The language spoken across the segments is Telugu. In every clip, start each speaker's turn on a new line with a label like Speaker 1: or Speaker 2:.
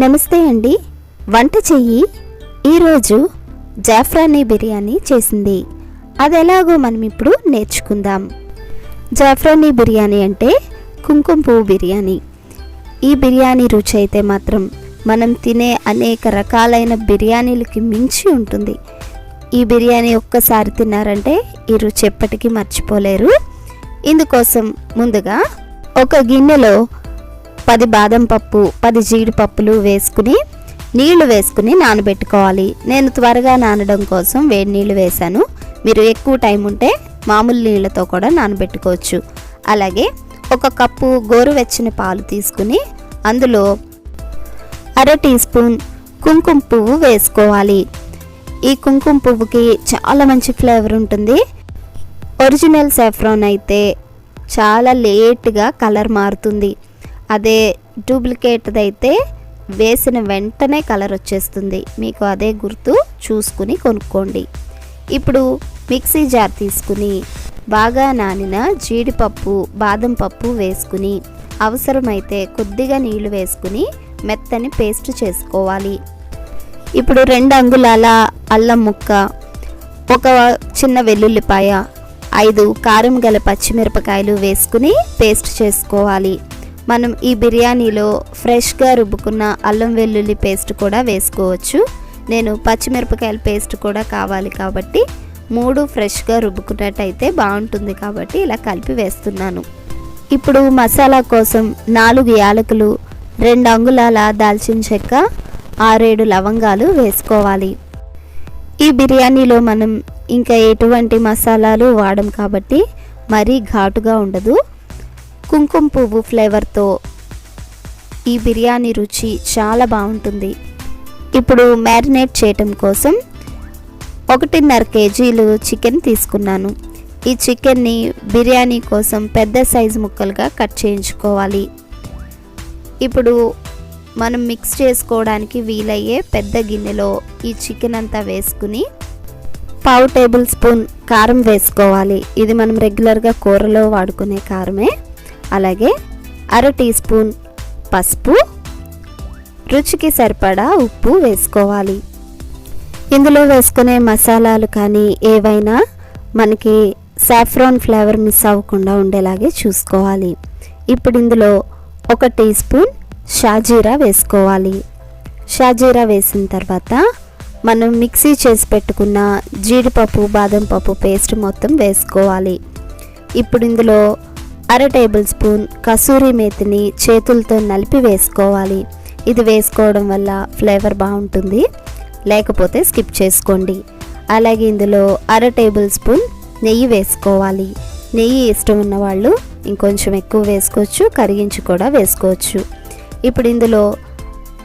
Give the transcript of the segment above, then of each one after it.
Speaker 1: నమస్తే అండి. వంట చెయ్యి. ఈరోజు జాఫ్రానీ బిర్యానీ చేసింది. అది ఎలాగో మనం ఇప్పుడు నేర్చుకుందాం. జాఫ్రానీ బిర్యానీ అంటే కుంకుమ పువ్వు బిర్యానీ. ఈ బిర్యానీ రుచి అయితే మాత్రం మనం తినే అనేక రకాలైన బిర్యానీలకి మించి ఉంటుంది. ఈ బిర్యానీ ఒక్కసారి తిన్నారంటే ఈ రుచి ఎప్పటికీ మర్చిపోలేరు. ఇందుకోసం ముందుగా ఒక గిన్నెలో పది బాదం పప్పు పది జీడిపప్పులు వేసుకుని నీళ్ళు వేసుకుని నానబెట్టుకోవాలి. నేను త్వరగా నానడం కోసం వేడి నీళ్ళు వేశాను. మీరు ఎక్కువ టైం ఉంటే మామూలు నీళ్ళతో కూడా నానబెట్టుకోవచ్చు. అలాగే ఒక కప్పు గోరువెచ్చని పాలు తీసుకుని అందులో అర టీ స్పూన్ కుంకుమ పువ్వు వేసుకోవాలి. ఈ కుంకుమ పువ్వుకి చాలా మంచి ఫ్లేవర్ ఉంటుంది. ఒరిజినల్ సాఫ్రాన్ అయితే చాలా లేట్గా కలర్ మారుతుంది. అదే డూప్లికేట్ది అయితే వేసిన వెంటనే కలర్ వచ్చేస్తుంది. మీకు అదే గుర్తు చూసుకుని కొనుక్కోండి. ఇప్పుడు మిక్సీ జార్ తీసుకుని బాగా నానిన జీడిపప్పు బాదం పప్పు వేసుకుని అవసరమైతే కొద్దిగా నీళ్ళు వేసుకుని మెత్తని పేస్ట్ చేసుకోవాలి. ఇప్పుడు రెండు అంగుళాల అల్లం ముక్క ఒక చిన్న వెల్లుల్లిపాయ ఐదు కారం గల పచ్చిమిరపకాయలు వేసుకుని పేస్ట్ చేసుకోవాలి. మనం ఈ బిర్యానీలో ఫ్రెష్గా రుబ్బుకున్న అల్లం వెల్లుల్లి పేస్ట్ కూడా వేసుకోవచ్చు. నేను పచ్చిమిరపకాయల పేస్ట్ కూడా కావాలి కాబట్టి మూడు ఫ్రెష్గా రుబ్బుకున్నట్టయితే బాగుంటుంది కాబట్టి ఇలా కలిపి వేస్తున్నాను. ఇప్పుడు మసాలా కోసం నాలుగు యాలకులు రెండు అంగుళాల దాల్చిన చెక్క ఆరేడు లవంగాలు వేసుకోవాలి. ఈ బిర్యానీలో మనం ఇంకా ఎటువంటి మసాలాలు వాడం కాబట్టి మరీ ఘాటుగా ఉండదు. కుంకుమ పువ్వు ఫ్లేవర్తో ఈ బిర్యానీ రుచి చాలా బాగుంటుంది. ఇప్పుడు మ్యారినేట్ చేయటం కోసం ఒకటిన్నర కేజీలు చికెన్ తీసుకున్నాను. ఈ చికెన్ని బిర్యానీ కోసం పెద్ద సైజు ముక్కలుగా కట్ చేయించుకోవాలి. ఇప్పుడు మనం మిక్స్ చేసుకోవడానికి వీలయ్యే పెద్ద గిన్నెలో ఈ చికెన్ అంతా వేసుకుని పావు టేబుల్ స్పూన్ కారం వేసుకోవాలి. ఇది మనం రెగ్యులర్గా కూరలో వాడుకునే కారమే. అలాగే అర టీ స్పూన్ పసుపు. రుచికి సరిపడా ఉప్పు వేసుకోవాలి. ఇందులో వేసుకునే మసాలాలు కానీ ఏవైనా మనకి సాఫ్రాన్ ఫ్లేవర్ మిస్ అవ్వకుండా ఉండేలాగే చూసుకోవాలి. ఇప్పుడు ఇందులో ఒక టీ స్పూన్ షాజీరా వేసుకోవాలి. షాజీరా వేసిన తర్వాత మనం మిక్సీ చేసి పెట్టుకున్న జీడిపప్పు బాదం పప్పు పేస్ట్ మొత్తం వేసుకోవాలి. ఇప్పుడు ఇందులో అర టేబుల్ స్పూన్ కసూరి మేతిని చేతులతో నలిపి వేసుకోవాలి. ఇది వేసుకోవడం వల్ల ఫ్లేవర్ బాగుంటుంది. లేకపోతే స్కిప్ చేసుకోండి. అలాగే ఇందులో అర టేబుల్ స్పూన్ నెయ్యి వేసుకోవాలి. నెయ్యి ఇష్టం ఉన్న వాళ్ళు ఇంకొంచెం ఎక్కువ వేసుకోవచ్చు కరిగించి కూడా వేసుకోవచ్చు. ఇప్పుడు ఇందులో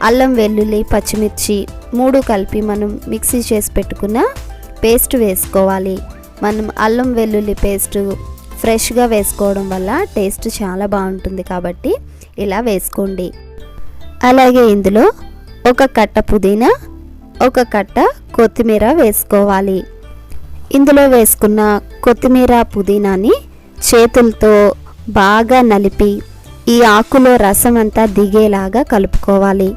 Speaker 1: అల్లం వెల్లుల్లి పచ్చిమిర్చి మూడు కలిపి మనం మిక్సీ చేసి పెట్టుకున్న పేస్ట్ వేసుకోవాలి. మనం అల్లం వెల్లుల్లి పేస్ట్ ఫ్రెష్గా వేసుకోవడం వల్ల టేస్ట్ చాలా బాగుంటుంది కాబట్టి ఇలా వేసుకోండి. అలాగే ఇందులో ఒక కట్ట పుదీనా ఒక కట్ట కొత్తిమీర వేసుకోవాలి. ఇందులో వేసుకున్న కొత్తిమీర పుదీనాని చేతులతో బాగా నలిపి ఈ ఆకులో రసం అంతా దిగేలాగా కలుపుకోవాలి.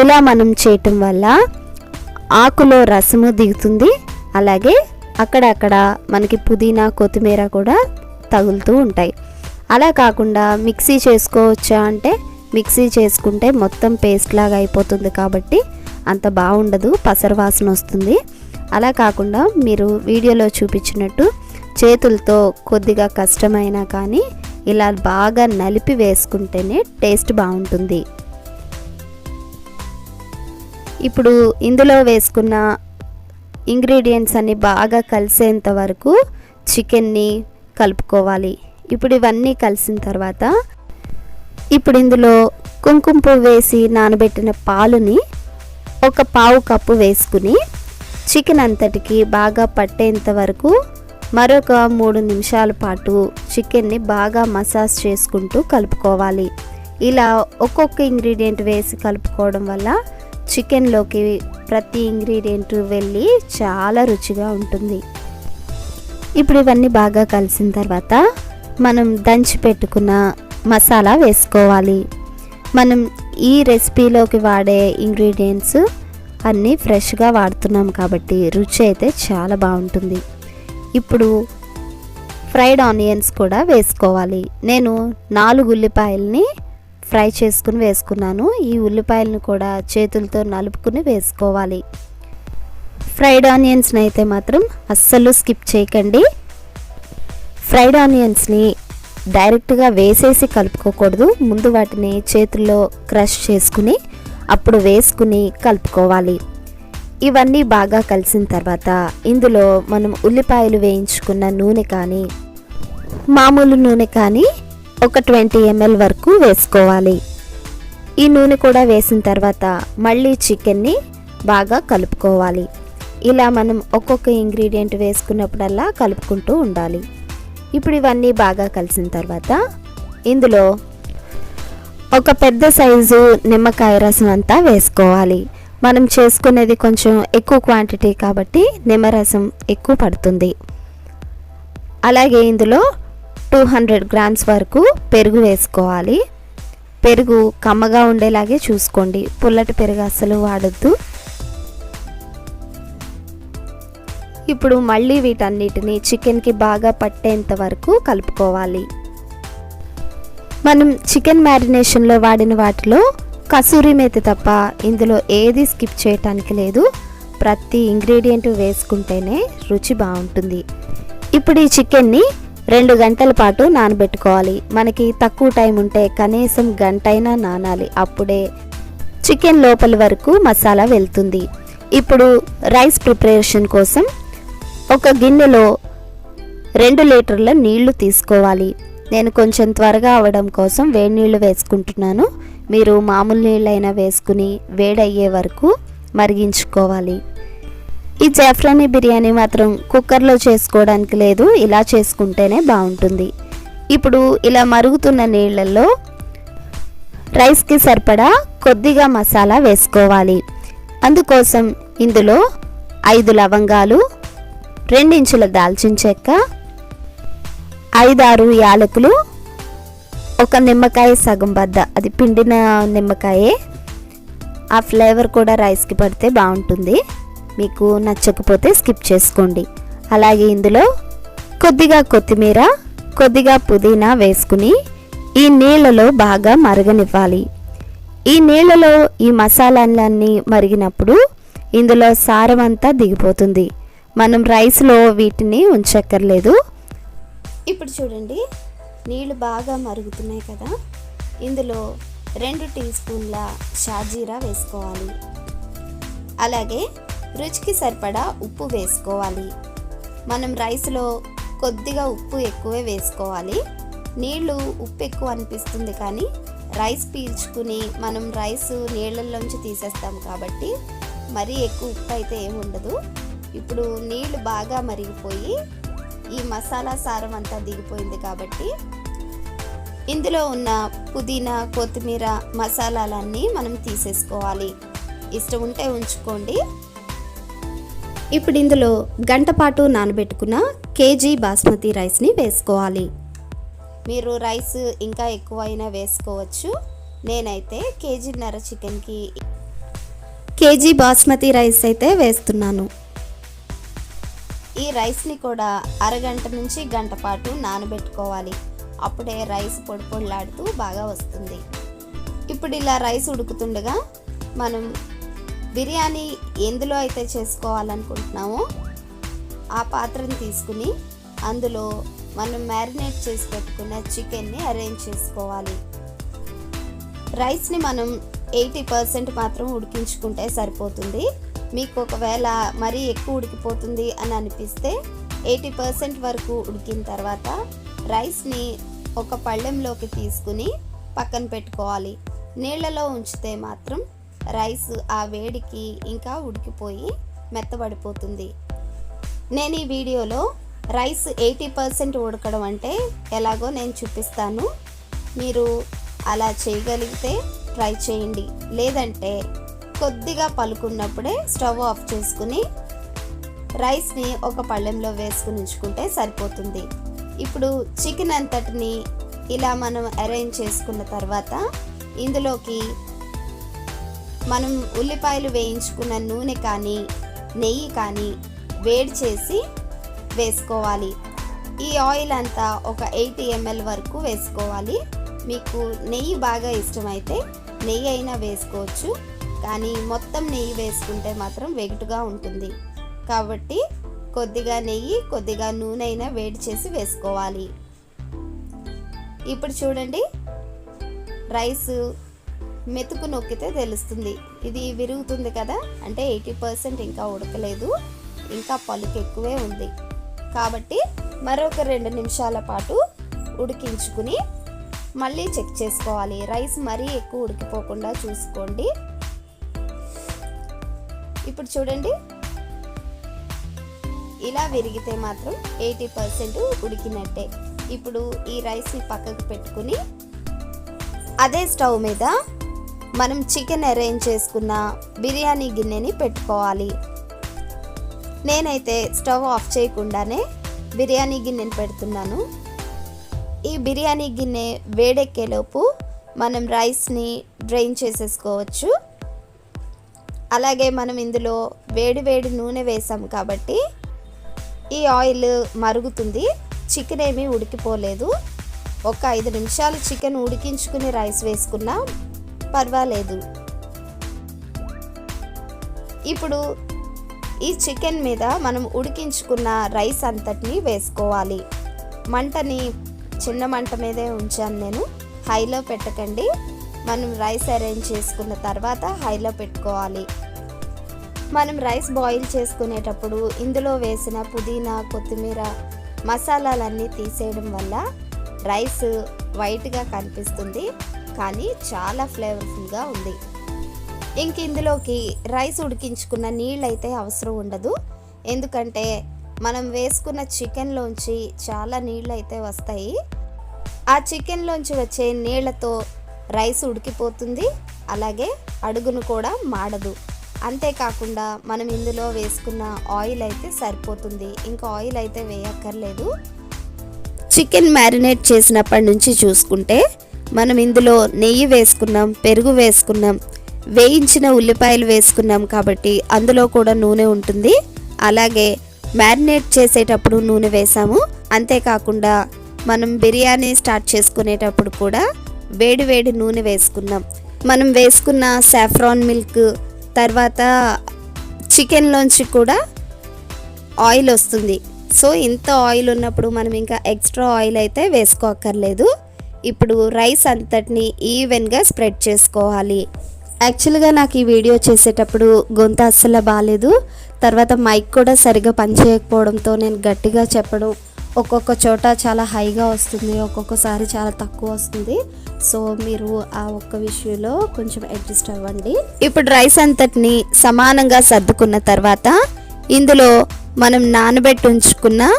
Speaker 1: ఇలా మనం చేయటం వల్ల ఆకులో రసము దిగుతుంది. అలాగే అక్కడక్కడ మనకి పుదీనా కొత్తిమీర కూడా తగులుతూ ఉంటాయి. అలా కాకుండా మిక్సీ చేసుకోవచ్చా అంటే మిక్సీ చేసుకుంటే మొత్తం పేస్ట్ లాగా అయిపోతుంది కాబట్టి అంత బాగుండదు పసరు వాసన వస్తుంది. అలా కాకుండా మీరు వీడియోలో చూపించినట్టు చేతులతో కొద్దిగా కష్టమైనా కానీ ఇలా బాగా నలిపి వేసుకుంటేనే టేస్ట్ బాగుంటుంది. ఇప్పుడు ఇందులో వేసుకున్న ఇంగ్రీడియంట్స్ అన్ని బాగా కలిసేంత వరకు చికెన్ని కలుపుకోవాలి. ఇప్పుడు ఇవన్నీ కలిసిన తర్వాత ఇప్పుడు ఇందులో కుంకుమ పువ్వు వేసి నానబెట్టిన పాలుని ఒక పావు కప్పు వేసుకుని చికెన్ అంతటికి బాగా పట్టేంత వరకు మరొక మూడు నిమిషాల పాటు చికెన్ని బాగా మసాజ్ చేసుకుంటూ కలుపుకోవాలి. ఇలా ఒక్కొక్క ఇంగ్రీడియంట్ వేసి కలుపుకోవడం వల్ల చికెన్లోకి ప్రతి ఇంగ్రీడియంట్ వెళ్ళి చాలా రుచిగా ఉంటుంది. ఇప్పుడు ఇవన్నీ బాగా కలిసిన తర్వాత మనం దంచి పెట్టుకున్న మసాలా వేసుకోవాలి. మనం ఈ రెసిపీలోకి వాడే ఇంగ్రీడియంట్స్ అన్నీ ఫ్రెష్గా వాడుతున్నాం కాబట్టి రుచి అయితే చాలా బాగుంటుంది. ఇప్పుడు ఫ్రైడ్ ఆనియన్స్ కూడా వేసుకోవాలి. నేను నాలుగు ఉల్లిపాయల్ని ఫ్రై చేసుకుని వేసుకున్నాను. ఈ ఉల్లిపాయలను కూడా చేతులతో నలుపుకుని వేసుకోవాలి. ఫ్రైడ్ ఆనియన్స్ని అయితే మాత్రం అస్సలు స్కిప్ చేయకండి. ఫ్రైడ్ ఆనియన్స్ని డైరెక్ట్గా వేసేసి కలుపుకోకూడదు. ముందు వాటిని చేతుల్లో క్రష్ చేసుకుని అప్పుడు వేసుకుని కలుపుకోవాలి. ఇవన్నీ బాగా కలిసిన తర్వాత ఇందులో మనం ఉల్లిపాయలు వేయించుకున్న నూనె కానీ మామూలు నూనె కానీ ఒక ట్వంటీ ఎంఎల్ వరకు వేసుకోవాలి. ఈ నూనె కూడా వేసిన తర్వాత మళ్ళీ చికెన్ని బాగా కలుపుకోవాలి. ఇలా మనం ఒక్కొక్క ఇంగ్రీడియంట్ వేసుకున్నప్పుడల్లా కలుపుకుంటూ ఉండాలి. ఇప్పుడు ఇవన్నీ బాగా కలిసిన తర్వాత ఇందులో ఒక పెద్ద సైజు నిమ్మకాయ రసం అంతా వేసుకోవాలి. మనం చేసుకునేది కొంచెం ఎక్కువ క్వాంటిటీ కాబట్టి నిమ్మరసం ఎక్కువ పడుతుంది. అలాగే ఇందులో టూ హండ్రెడ్ గ్రామ్స్ వరకు పెరుగు వేసుకోవాలి. పెరుగు కమ్మగా ఉండేలాగే చూసుకోండి. పుల్లటి పెరుగు అస్సలు వాడద్దు. ఇప్పుడు మళ్ళీ వీటన్నిటిని చికెన్కి బాగా పట్టేంత వరకు కలుపుకోవాలి. మనం చికెన్ మ్యారినేషన్లో వాడిన వాటిలో కసూరి మేతి తప్ప ఇందులో ఏది స్కిప్ చేయటానికి లేదు. ప్రతి ఇంగ్రీడియంట్ వేసుకుంటేనే రుచి బాగుంటుంది. ఇప్పుడు ఈ చికెన్ని రెండు గంటల పాటు నానబెట్టుకోవాలి. మనకి తక్కువ టైం ఉంటే కనీసం గంట అయినా నానాలి. అప్పుడే చికెన్ లోపల వరకు మసాలా వెళ్తుంది. ఇప్పుడు రైస్ ప్రిపరేషన్ కోసం ఒక గిన్నెలో రెండు లీటర్ల నీళ్ళు తీసుకోవాలి. నేను కొంచెం త్వరగా అవడం కోసం వేడి నీళ్ళు వేసుకుంటున్నాను. మీరు మామూలు నీళ్ళైనా వేసుకుని వేడయ్యే వరకు మరిగించుకోవాలి. ఈ జాఫ్రానీ బిర్యానీ మాత్రం కుక్కర్లో చేసుకోవడానికి లేదు ఇలా చేసుకుంటేనే బాగుంటుంది. ఇప్పుడు ఇలా మరుగుతున్న నీళ్ళల్లో రైస్కి సరిపడా కొద్దిగా మసాలా వేసుకోవాలి. అందుకోసం ఇందులో ఐదు లవంగాలు రెండించుల దాల్చిన చెక్క ఐదారు యాలకులు ఒక నిమ్మకాయ సగం బద్ద అది పిండిన నిమ్మకాయే. ఆ ఫ్లేవర్ కూడా రైస్కి పడితే బాగుంటుంది. మీకు నచ్చకపోతే స్కిప్ చేసుకోండి. అలాగే ఇందులో కొద్దిగా కొత్తిమీర కొద్దిగా పుదీనా వేసుకుని ఈ నీళ్ళలో బాగా మరగనివ్వాలి. ఈ నీళ్ళలో ఈ మసాలాలన్నీ మరిగినప్పుడు ఇందులో సారం అంతా దిగిపోతుంది. మనం రైస్లో వీటిని ఉంచక్కర్లేదు. ఇప్పుడు చూడండి. నీళ్ళు బాగా మరుగుతున్నాయి కదా. ఇందులో రెండు టీ స్పూన్ల షాజీరా వేసుకోవాలి. అలాగే రుచికి సరిపడా ఉప్పు వేసుకోవాలి. మనం రైస్లో కొద్దిగా ఉప్పు ఎక్కువే వేసుకోవాలి. నీళ్ళు ఉప్పు ఎక్కువ అనిపిస్తుంది కానీ రైస్ పీల్చుకుని మనం రైస్ నీళ్ళల్లోంచి తీసేస్తాం కాబట్టి మరీ ఎక్కువ ఉప్పు అయితే ఏమి ఉండదు ఇప్పుడు నీళ్ళు బాగా మరిగిపోయి ఈ మసాలా సారం అంతా దిగిపోయింది కాబట్టి ఇందులో ఉన్న పుదీనా కొత్తిమీర మసాలాలన్నీ మనం తీసేసుకోవాలి. ఇష్టం ఉంటే ఉంచుకోండి. ఇప్పుడు ఇందులో గంట పాటు నానబెట్టుకున్న కేజీ బాస్మతి రైస్ని వేసుకోవాలి. మీరు రైస్ ఇంకా ఎక్కువైనా వేసుకోవచ్చు. నేనైతే కేజీన్నర చికెన్కి కేజీ బాస్మతి రైస్ అయితే వేస్తున్నాను. ఈ రైస్ని కూడా అరగంట నుంచి గంట పాటు నానబెట్టుకోవాలి. అప్పుడే రైస్ పొడి పొడిలాడుతూ బాగా వస్తుంది. ఇప్పుడు ఇలా రైస్ ఉడుకుతుండగా మనం బిర్యానీ ఎందులో అయితే చేసుకోవాలనుకుంటున్నామో ఆ పాత్రని తీసుకుని అందులో మనం మ్యారినేట్ చేసి పెట్టుకున్న చికెన్ని అరేంజ్ చేసుకోవాలి. రైస్ని మనం ఎయిటీ పర్సెంట్ మాత్రం ఉడికించుకుంటే సరిపోతుంది. మీకు ఒకవేళ మరీ ఎక్కువ ఉడికిపోతుంది అని అనిపిస్తే ఎయిటీ పర్సెంట్ వరకు ఉడికిన తర్వాత రైస్ని ఒక పళ్ళెంలోకి తీసుకుని పక్కన పెట్టుకోవాలి. నీళ్ళలో ఉంచితే మాత్రం రైస్ ఆ వేడికి ఇంకా ఉడికిపోయి మెత్తబడిపోతుంది. నేను ఈ వీడియోలో రైస్ ఎయిటీ పర్సెంట్ ఉడకడం అంటే ఎలాగో నేను చూపిస్తాను. మీరు అలా చేయగలిగితే ట్రై చేయండి. లేదంటే కొద్దిగా పలుకున్నప్పుడే స్టవ్ ఆఫ్ చేసుకుని రైస్ని ఒక పళ్ళెంలో వేసుకుని ఉంచుకుంటే సరిపోతుంది. ఇప్పుడు చికెన్ అంతటిని ఇలా మనం అరేంజ్ చేసుకున్న తర్వాత ఇందులోకి మనం ఉల్లిపాయలు వేయించుకున్న నూనె కానీ నెయ్యి కానీ వేడి చేసి వేసుకోవాలి. ఈ ఆయిల్ అంతా ఒక ఎయిటీ ఎంఎల్ వరకు వేసుకోవాలి. మీకు నెయ్యి బాగా ఇష్టమైతే నెయ్యి అయినా వేసుకోవచ్చు. కానీ మొత్తం నెయ్యి వేసుకుంటే మాత్రం వెగుటుగా ఉంటుంది. కాబట్టి కొద్దిగా నెయ్యి కొద్దిగా నూనె అయినా వేడి చేసి వేసుకోవాలి. ఇప్పుడు చూడండి రైస్ మెతుకు నొక్కితే తెలుస్తుంది. ఇది విరుగుతుంది కదా అంటే ఎయిటీ పర్సెంట్ ఇంకా ఉడకలేదు ఇంకా పలుకు ఎక్కువే ఉంది. కాబట్టి మరొక రెండు నిమిషాల పాటు ఉడికించుకుని మళ్ళీ చెక్ చేసుకోవాలి. రైస్ మరీ ఎక్కువ ఉడికిపోకుండా చూసుకోండి. ఇప్పుడు చూడండి. ఇలా విరిగితే మాత్రం ఎయిటీ పర్సెంట్ ఉడికినట్టే. ఇప్పుడు ఈ రైస్ని పక్కకు పెట్టుకుని అదే స్టవ్ మీద మనం చికెన్ అరేంజ్ చేసుకున్న బిర్యానీ గిన్నెని పెట్టుకోవాలి. నేనైతే స్టవ్ ఆఫ్ చేయకుండానే బిర్యానీ గిన్నెని పెడుతున్నాను. ఈ బిర్యానీ గిన్నె వేడెక్కేలోపు మనం రైస్ని డ్రైన్ చేసేసుకోవచ్చు. అలాగే మనం ఇందులో వేడి వేడి నూనె వేసాం కాబట్టి ఈ ఆయిల్ మరుగుతుంది. చికెన్ ఏమీ ఉడికిపోలేదు. ఒక ఐదు నిమిషాలు చికెన్ ఉడికించుకుని రైస్ వేసుకున్నా. పర్వాలేదు. ఇప్పుడు ఈ చికెన్ మీద మనం ఉడికించుకున్న రైస్ అంతటిని వేసుకోవాలి. మంటని చిన్న మంట మీదే ఉంచాను నేను. హైలో పెట్టకండి. మనం రైస్ అరేంజ్ చేసుకున్న తర్వాత హైలో పెట్టుకోవాలి. మనం రైస్ బాయిల్ చేసుకునేటప్పుడు ఇందులో వేసిన పుదీనా కొత్తిమీర మసాలాలన్నీ తీసేయడం వల్ల రైస్ వైట్గా కనిపిస్తుంది. కానీ చాలా ఫ్లేవర్ఫుల్గా ఉంది. ఇంక ఇందులోకి రైస్ ఉడికించుకున్న నీళ్ళు అయితే అవసరం ఉండదు. ఎందుకంటే మనం వేసుకున్న చికెన్లోంచి చాలా నీళ్ళు అయితే వస్తాయి. ఆ చికెన్లోంచి వచ్చే నీళ్ళతో రైస్ ఉడికిపోతుంది అలాగే అడుగును కూడా మాడదు. అంతేకాకుండా మనం ఇందులో వేసుకున్న ఆయిల్ అయితే సరిపోతుంది. ఇంకా ఆయిల్ అయితే వేయక్కర్లేదు. చికెన్ మ్యారినేట్ చేసినప్పటి నుంచి చూసుకుంటే మనం ఇందులో నెయ్యి వేసుకున్నాం పెరుగు వేసుకున్నాం వేయించిన ఉల్లిపాయలు వేసుకున్నాం కాబట్టి అందులో కూడా నూనె ఉంటుంది. అలాగే మ్యారినేట్ చేసేటప్పుడు నూనె వేసాము. అంతేకాకుండా మనం బిర్యానీ స్టార్ట్ చేసుకునేటప్పుడు కూడా వేడి వేడి నూనె వేసుకున్నాం. మనం వేసుకున్న సాఫ్రాన్ మిల్క్ తర్వాత చికెన్లోంచి కూడా ఆయిల్ వస్తుంది. సో ఇంత ఆయిల్ ఉన్నప్పుడు మనం ఇంకా ఎక్స్ట్రా ఆయిల్ అయితే వేసుకోక్కర్లేదు. ఇప్పుడు రైస్ అంతటిని ఈవెన్గా స్ప్రెడ్ చేసుకోవాలి. యాక్చువల్గా నాకు ఈ వీడియో చేసేటప్పుడు గొంతు అస్సలు బాగాలేదు తర్వాత మైక్ కూడా సరిగా పనిచేయకపోవడంతో నేను గట్టిగా చెప్పడం ఒక్కొక్క చోట చాలా హైగా వస్తుంది ఒక్కొక్కసారి చాలా తక్కువ వస్తుంది. సో మీరు ఆ ఒక్క విషయంలో కొంచెం అడ్జస్ట్ అవ్వండి. ఇప్పుడు రైస్ అంతటిని సమానంగా సర్దుకున్న తర్వాత ఇందులో మనం నానబెట్టి ఉంచుకున్న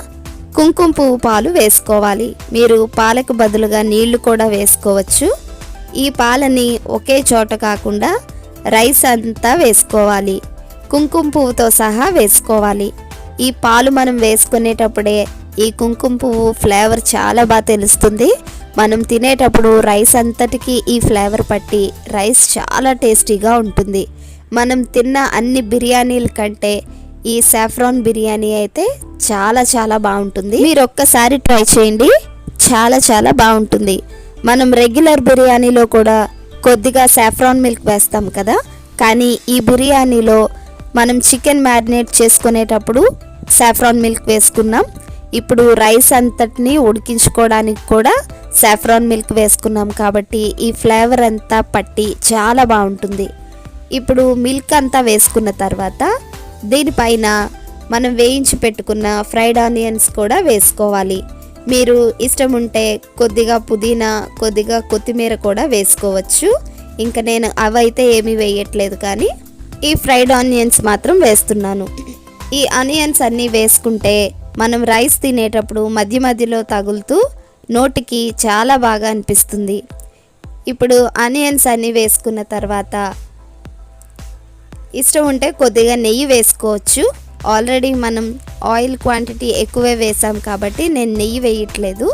Speaker 1: కుంకుమ పువ్వు పాలు వేసుకోవాలి. మీరు పాలకు బదులుగా నీళ్ళు కూడా వేసుకోవచ్చు. ఈ పాలని ఒకే చోట కాకుండా రైస్ అంతా వేసుకోవాలి. కుంకుమ పువ్వుతో సహా వేసుకోవాలి. ఈ పాలు మనం వేసుకునేటప్పుడే ఈ కుంకుమ పువ్వు ఫ్లేవర్ చాలా బాగా తెలుస్తుంది. మనం తినేటప్పుడు రైస్ అంతటికి ఈ ఫ్లేవర్ పట్టి రైస్ చాలా టేస్టీగా ఉంటుంది. మనం తిన్న అన్ని బిర్యానీల కంటే ఈ సాఫ్రాన్ బిర్యానీ అయితే చాలా చాలా బాగుంటుంది. మీరు ఒక్కసారి ట్రై చేయండి. చాలా చాలా బాగుంటుంది. మనం రెగ్యులర్ బిర్యానీలో కూడా కొద్దిగా సాఫ్రాన్ మిల్క్ వేస్తాం కదా. కానీ ఈ బిర్యానీలో మనం చికెన్ మ్యారినేట్ చేసుకునేటప్పుడు సాఫ్రాన్ మిల్క్ వేసుకున్నాం. ఇప్పుడు రైస్ అంతటిని ఉడికించుకోవడానికి కూడా సాఫ్రాన్ మిల్క్ వేసుకున్నాం కాబట్టి ఈ ఫ్లేవర్ అంతా పట్టి చాలా బాగుంటుంది. ఇప్పుడు మిల్క్ అంతా వేసుకున్న తర్వాత దీనిపైన మనం వేయించి పెట్టుకున్న ఫ్రైడ్ ఆనియన్స్ కూడా వేసుకోవాలి. మీరు ఇష్టం ఉంటే కొద్దిగా పుదీనా కొద్దిగా కొత్తిమీర కూడా వేసుకోవచ్చు. ఇంకా నేను అవైతే ఏమీ వేయట్లేదు కానీ ఈ ఫ్రైడ్ ఆనియన్స్ మాత్రం వేస్తున్నాను. ఈ ఆనియన్స్ అన్నీ వేసుకుంటే మనం రైస్ తినేటప్పుడు మధ్య మధ్యలో తగులుతూ నోటికి చాలా బాగా అనిపిస్తుంది. ఇప్పుడు ఆనియన్స్ అన్నీ వేసుకున్న తర్వాత ఇష్టం ఉంటే కొద్దిగా నెయ్యి వేసుకోవచ్చు. ఆల్రెడీ మనం ఆయిల్ క్వాంటిటీ ఎక్కువే వేసాం కాబట్టి నేను నెయ్యి వేయట్లేదు.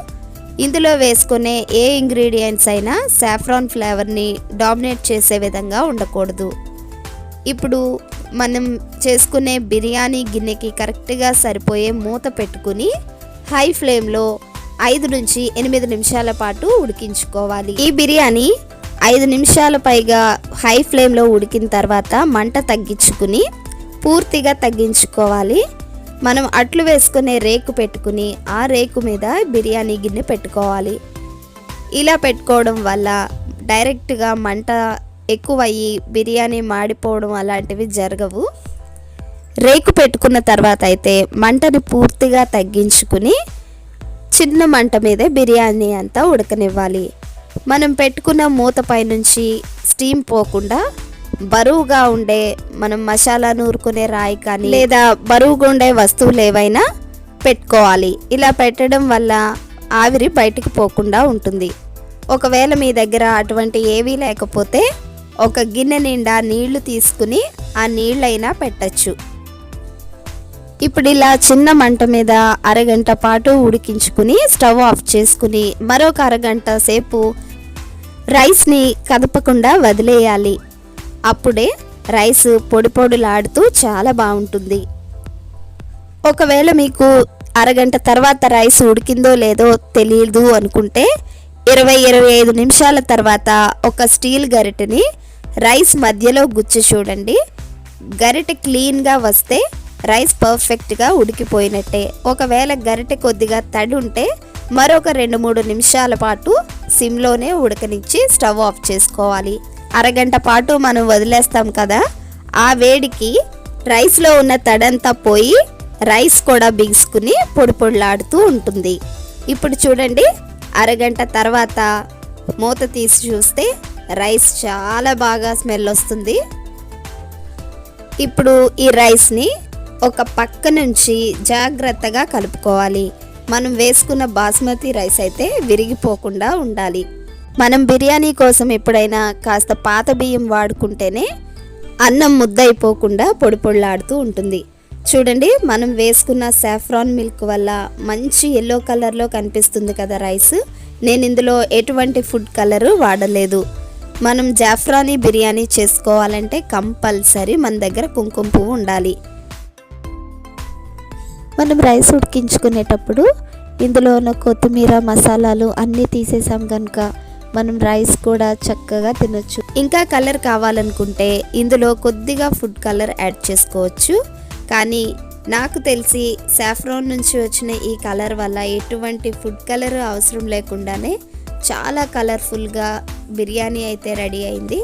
Speaker 1: ఇందులో వేసుకునే ఏ ఇంగ్రీడియంట్స్ అయినా సాఫ్రాన్ ఫ్లేవర్ని డామినేట్ చేసే విధంగా ఉండకూడదు. ఇప్పుడు మనం చేసుకునే బిర్యానీ గిన్నెకి కరెక్ట్గా సరిపోయే మూత పెట్టుకుని హై ఫ్లేమ్లో ఐదు నుంచి ఎనిమిది నిమిషాల పాటు ఉడికించుకోవాలి. ఈ బిర్యానీ ఐదు నిమిషాల పైగా హై ఫ్లేమ్లో ఉడికిన తర్వాత మంట తగ్గించుకుని పూర్తిగా తగ్గించుకోవాలి. మనం అట్లు వేసుకునే రేకు పెట్టుకుని ఆ రేకు మీద బిర్యానీ గిన్నె పెట్టుకోవాలి. ఇలా పెట్టుకోవడం వల్ల డైరెక్ట్గా మంట ఎక్కువయ్యి బిర్యానీ మాడిపోవడం అలాంటివి జరగవు. రేకు పెట్టుకున్న తర్వాత అయితే మంటని పూర్తిగా తగ్గించుకుని చిన్న మంట మీద బిర్యానీ అంతా ఉడకనివ్వాలి. మనం పెట్టుకున్న మూత పైనుంచి స్టీమ్ పోకుండా బరువుగా ఉండే మనం మసాలా నూరుకునే రాయి కానీ లేదా బరువుగా ఉండే వస్తువులు ఏవైనా పెట్టుకోవాలి. ఇలా పెట్టడం వల్ల ఆవిరి బయటికి పోకుండా ఉంటుంది. ఒకవేళ మీ దగ్గర అటువంటి ఏవీ లేకపోతే ఒక గిన్నె నిండా నీళ్ళు తీసుకుని ఆ నీళ్ళైనా పెట్టచ్చు. ఇప్పుడు ఇలా చిన్న మంట మీద అరగంట పాటు ఉడికించుకుని స్టవ్ ఆఫ్ చేసుకుని మరొక అరగంట సేపు రైస్ని కదపకుండా వదిలేయాలి. అప్పుడే రైస్ పొడి పొడులాడుతూ చాలా బాగుంటుంది. ఒకవేళ మీకు అరగంట తర్వాత రైస్ ఉడికిందో లేదో తెలియదు అనుకుంటే ఇరవై ఇరవై ఐదు నిమిషాల తర్వాత ఒక స్టీల్ గరిటెని రైస్ మధ్యలో గుచ్చి చూడండి. గరిటె క్లీన్గా వస్తే రైస్ పర్ఫెక్ట్గా ఉడికిపోయినట్టే. ఒకవేళ గరిటె కొద్దిగా తడి ఉంటే మరొక రెండు మూడు నిమిషాల పాటు సిమ్లోనే ఉడకనిచ్చి స్టవ్ ఆఫ్ చేసుకోవాలి. అరగంట పాటు మనం వదిలేస్తాం కదా. ఆ వేడికి రైస్లో ఉన్న తడంతా పోయి రైస్ కూడా బిగుసుకుని పొడి పొడిలాడుతూ ఉంటుంది. ఇప్పుడు చూడండి. అరగంట తర్వాత మూత తీసి చూస్తే రైస్ చాలా బాగా స్మెల్ వస్తుంది. ఇప్పుడు ఈ రైస్ని ఒక పక్క నుంచి జాగ్రత్తగా కలుపుకోవాలి. మనం వేసుకున్న బాస్మతి రైస్ అయితే విరిగిపోకుండా ఉండాలి. మనం బిర్యానీ కోసం ఎప్పుడైనా కాస్త పాత బియ్యం వాడుకుంటేనే అన్నం ముద్దయిపోకుండా పొడి పొడిలాడుతూ ఉంటుంది. చూడండి మనం వేసుకున్న సాఫ్రాన్ మిల్క్ వల్ల మంచి ఎల్లో కలర్లో కనిపిస్తుంది కదా రైస్. నేను ఇందులో ఎటువంటి ఫుడ్ కలర్ వాడలేదు. మనం జాఫ్రానీ బిర్యానీ చేసుకోవాలంటే కంపల్సరీ మన దగ్గర కుంకుమ పువ్వు ఉండాలి. మనం రైస్ ఉడికించుకునేటప్పుడు ఇందులో ఉన్న కొత్తిమీర మసాలాలు అన్నీ తీసేసాం కనుక మనం రైస్ కూడా చక్కగా తినొచ్చు. ఇంకా కలర్ కావాలనుకుంటే ఇందులో కొద్దిగా ఫుడ్ కలర్ యాడ్ చేసుకోవచ్చు. కానీ నాకు తెలిసి సాఫ్రాన్ నుంచి వచ్చిన ఈ కలర్ వల్ల ఎటువంటి ఫుడ్ కలర్ అవసరం లేకుండానే చాలా కలర్ఫుల్గా బిర్యానీ అయితే రెడీ అయింది.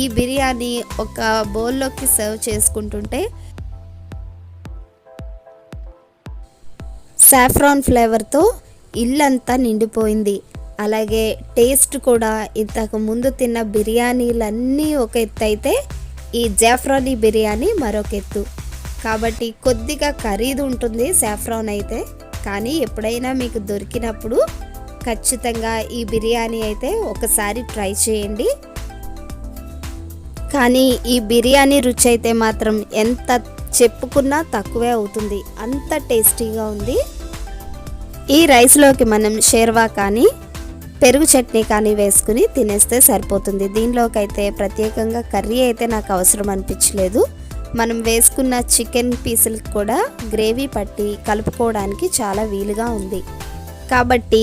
Speaker 1: ఈ బిర్యానీ ఒక బౌల్లోకి సర్వ్ చేసుకుంటుంటే సాఫ్రాన్ ఫ్లేవర్తో ఇల్లంతా నిండిపోయింది. అలాగే టేస్ట్ కూడా ఇంతకు ముందు తిన్న బిర్యానీలన్నీ ఒక ఎత్తు అయితే ఈ జాఫ్రానీ బిర్యానీ మరొక ఎత్తు. కాబట్టి కొద్దిగా ఖరీదు ఉంటుంది సాఫ్రాన్ అయితే. కానీ ఎప్పుడైనా మీకు దొరికినప్పుడు ఖచ్చితంగా ఈ బిర్యానీ అయితే ఒకసారి ట్రై చేయండి. కానీ ఈ బిర్యానీ రుచి అయితే మాత్రం ఎంత చెప్పుకున్నా తక్కువే అవుతుంది. అంత టేస్టీగా ఉంది. ఈ రైస్లోకి మనం షేర్వా కానీ పెరుగు చట్నీ కానీ వేసుకుని తినేస్తే సరిపోతుంది. దీనిలోకైతే ప్రత్యేకంగా కర్రీ అయితే నాకు అవసరం అనిపించలేదు. మనం వేసుకున్న చికెన్ పీసులకు కూడా గ్రేవీ పట్టి కలుపుకోవడానికి చాలా వీలుగా ఉంది. కాబట్టి